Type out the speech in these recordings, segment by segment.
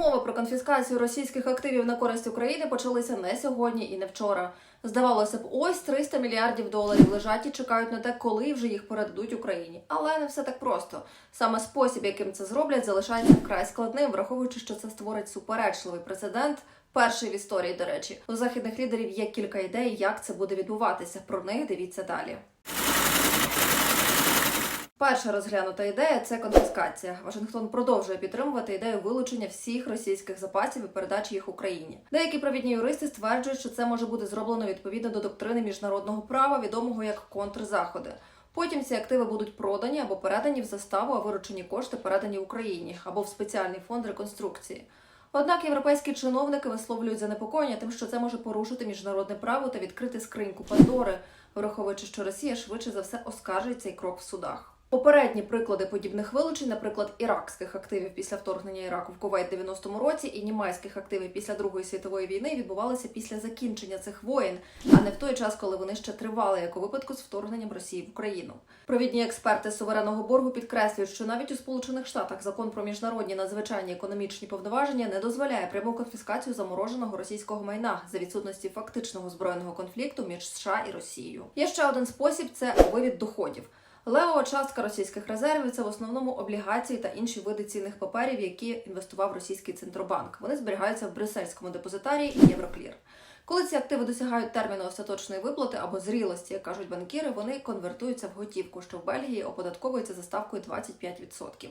Розмови про конфіскацію російських активів на користь України почалися не сьогодні і не вчора. Здавалося б, ось 300 мільярдів доларів лежать і чекають на те, коли вже їх передадуть Україні. Але не все так просто. Саме спосіб, яким це зроблять, залишається вкрай складним, враховуючи, що це створить суперечливий прецедент. Перший в історії, до речі, у західних лідерів є кілька ідей, як це буде відбуватися. Про них дивіться далі. Перша розглянута ідея це конфіскація. Вашингтон продовжує підтримувати ідею вилучення всіх російських запасів і передачі їх Україні. Деякі провідні юристи стверджують, що це може бути зроблено відповідно до доктрини міжнародного права, відомого як контрзаходи. Потім ці активи будуть продані або передані в заставу, а виручені кошти передані Україні або в спеціальний фонд реконструкції. Однак європейські чиновники висловлюють занепокоєння тим, що це може порушити міжнародне право та відкрити скриньку Пандори, враховуючи, що Росія швидше за все оскаржить цей крок в судах. Попередні приклади подібних вилучень, наприклад, іракських активів після вторгнення Іраку в Кувейт 90-му році і німецьких активів після Другої світової війни відбувалися після закінчення цих воєн, а не в той час, коли вони ще тривали, як у випадку з вторгненням Росії в Україну. Провідні експерти суверенного боргу підкреслюють, що навіть у Сполучених Штатах закон про міжнародні надзвичайні економічні повноваження не дозволяє пряму конфіскацію замороженого російського майна за відсутності фактичного збройного конфлікту між США і Росією. Є ще один спосіб це вивід доходів. Левова частка російських резервів це в основному облігації та інші види цінних паперів, які інвестував російський центробанк. Вони зберігаються в брюссельському депозитарії і Євроклір. Коли ці активи досягають терміну остаточної виплати або зрілості, як кажуть банкіри, вони конвертуються в готівку, що в Бельгії оподатковується за ставкою 25%.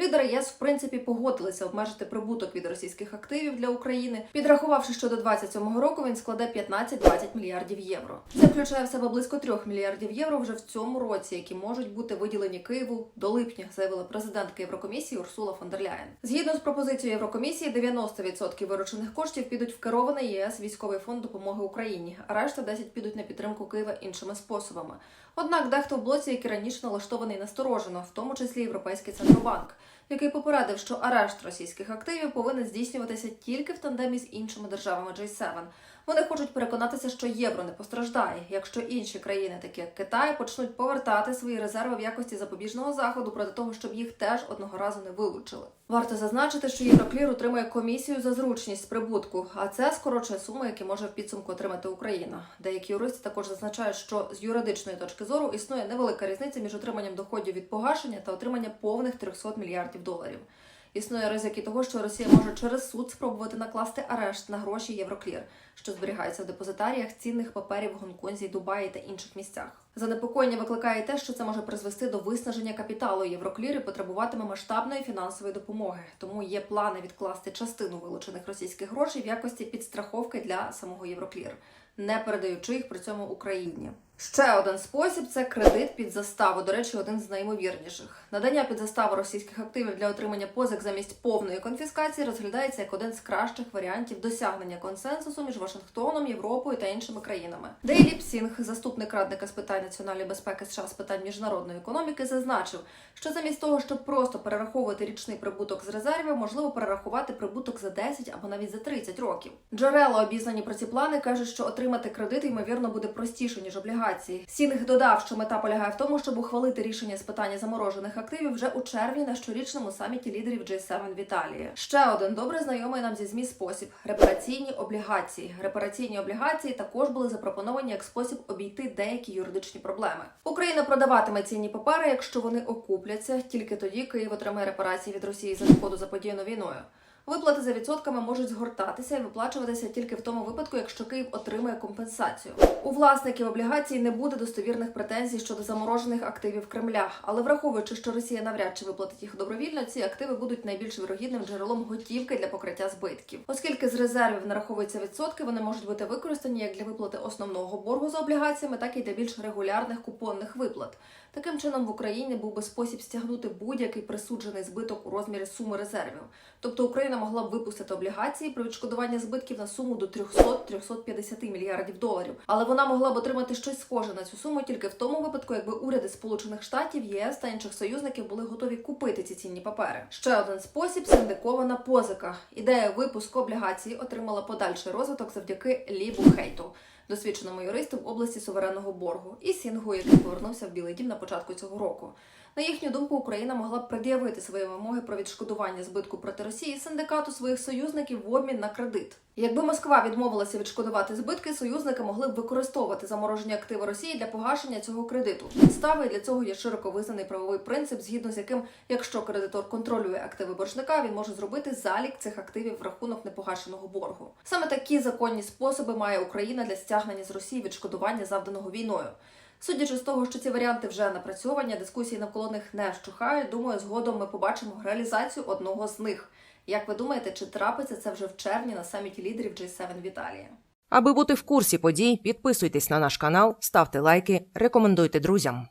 Лідери ЄС в принципі погодилися обмежити прибуток від російських активів для України, підрахувавши, що до 27 року він складе 15-20 мільярдів євро. Це включає в себе близько 3 мільярдів євро вже в цьому році, які можуть бути виділені Києву до липня, заявила президентка Єврокомісії Урсула фон дер Ляєн. Згідно з пропозицією Єврокомісії, 90% виручених коштів підуть в керований ЄС військовий фонд допомоги Україні, а решта 10 підуть на підтримку Києва іншими способами. Однак дехто в блоці, який раніше налаштований насторожено, в тому числі Європейський центробанк, який попередив, що арешт російських активів повинен здійснюватися тільки в тандемі з іншими державами G7. Вони хочуть переконатися, що євро не постраждає, якщо інші країни, такі як Китай, почнуть повертати свої резерви в якості запобіжного заходу проти того, щоб їх теж одного разу не вилучили. Варто зазначити, що Євроклір отримує комісію за зручність прибутку, а це скорочує суми, які може в підсумку отримати Україна. Деякі юристи також зазначають, що з юридичної точки зору існує невелика різниця між отриманням доходів від погашення та отримання повних 300 мільярдів доларів. Існує ризики того, що Росія може через суд спробувати накласти арешт на гроші Євроклір, що зберігаються в депозитаріях цінних паперів в Гонконзі, Дубаї та інших місцях. Занепокоєння викликає те, що це може призвести до виснаження капіталу Євроклір і потребуватиме масштабної фінансової допомоги. Тому є плани відкласти частину вилучених російських грошей в якості підстраховки для самого Євроклір, не передаючи їх при цьому Україні. Ще один спосіб це кредит під заставу. До речі, один з наймовірніших. Надання під заставу російських активів для отримання позик замість повної конфіскації розглядається як один з кращих варіантів досягнення консенсусу між Вашингтоном, Європою та іншими країнами. Дейлі Псінг, заступник радника з питань національної безпеки США з питань міжнародної економіки, зазначив, що замість того, щоб просто перераховувати річний прибуток з резервів, можливо перерахувати прибуток за 10 або навіть за 30 років. Джерела, обізнані про ці плани, кажуть, що отримати кредит ймовірно буде простіше ніж облігації. Сінг додав, що мета полягає в тому, щоб ухвалити рішення з питання заморожених активів вже у червні на щорічному саміті лідерів G7 в Італії. Ще один добре знайомий нам зі змі спосіб репараційні облігації. Репараційні облігації також були запропоновані як спосіб обійти деякі юридичні проблеми. Україна продаватиме цінні папери, якщо вони окупляться. Тільки тоді Київ отримає репарації від Росії за шкоду заподіяну війною. Виплати за відсотками можуть згортатися і виплачуватися тільки в тому випадку, якщо Київ отримає компенсацію. У власників облігацій не буде достовірних претензій щодо заморожених активів Кремля, але враховуючи, що Росія навряд чи виплатить їх добровільно, ці активи будуть найбільш вірогідним джерелом готівки для покриття збитків. Оскільки з резервів нараховуються відсотки, вони можуть бути використані як для виплати основного боргу за облігаціями, так і для більш регулярних купонних виплат. Таким чином в Україні був би спосіб стягнути будь-який присуджений збиток у розмірі суми резервів. Тобто Україна могла б випустити облігації про відшкодування збитків на суму до 300-350 мільярдів доларів. Але вона могла б отримати щось схоже на цю суму тільки в тому випадку, якби уряди Сполучених Штатів, ЄС та інших союзників були готові купити ці цінні папери. Ще один спосіб синдикована позика. Ідея випуску облігацій отримала подальший розвиток завдяки Лібу Хейту досвідченому юристу в області суверенного боргу, і Сінгу, який повернувся в Білий Дім на початку цього року. На їхню думку, Україна могла б пред'явити свої вимоги про відшкодування збитку проти Росії синдикату своїх союзників в обмін на кредит. Якби Москва відмовилася відшкодувати збитки, союзники могли б використовувати заморожені активи Росії для погашення цього кредиту. Підставою для цього є широко визнаний правовий принцип, згідно з яким, якщо кредитор контролює активи боржника, він може зробити залік цих активів в рахунок непогашеного боргу. Саме такі законні способи має Україна для стягнення з Росії відшкодування завданого війною. Судячи з того, що ці варіанти вже напрацьовані, дискусії навколо них не вщухають. Думаю, згодом ми побачимо реалізацію одного з них. Як ви думаєте, чи трапиться це вже в червні на саміті лідерів G7 в Італії? Аби бути в курсі подій, підписуйтесь на наш канал, ставте лайки, рекомендуйте друзям.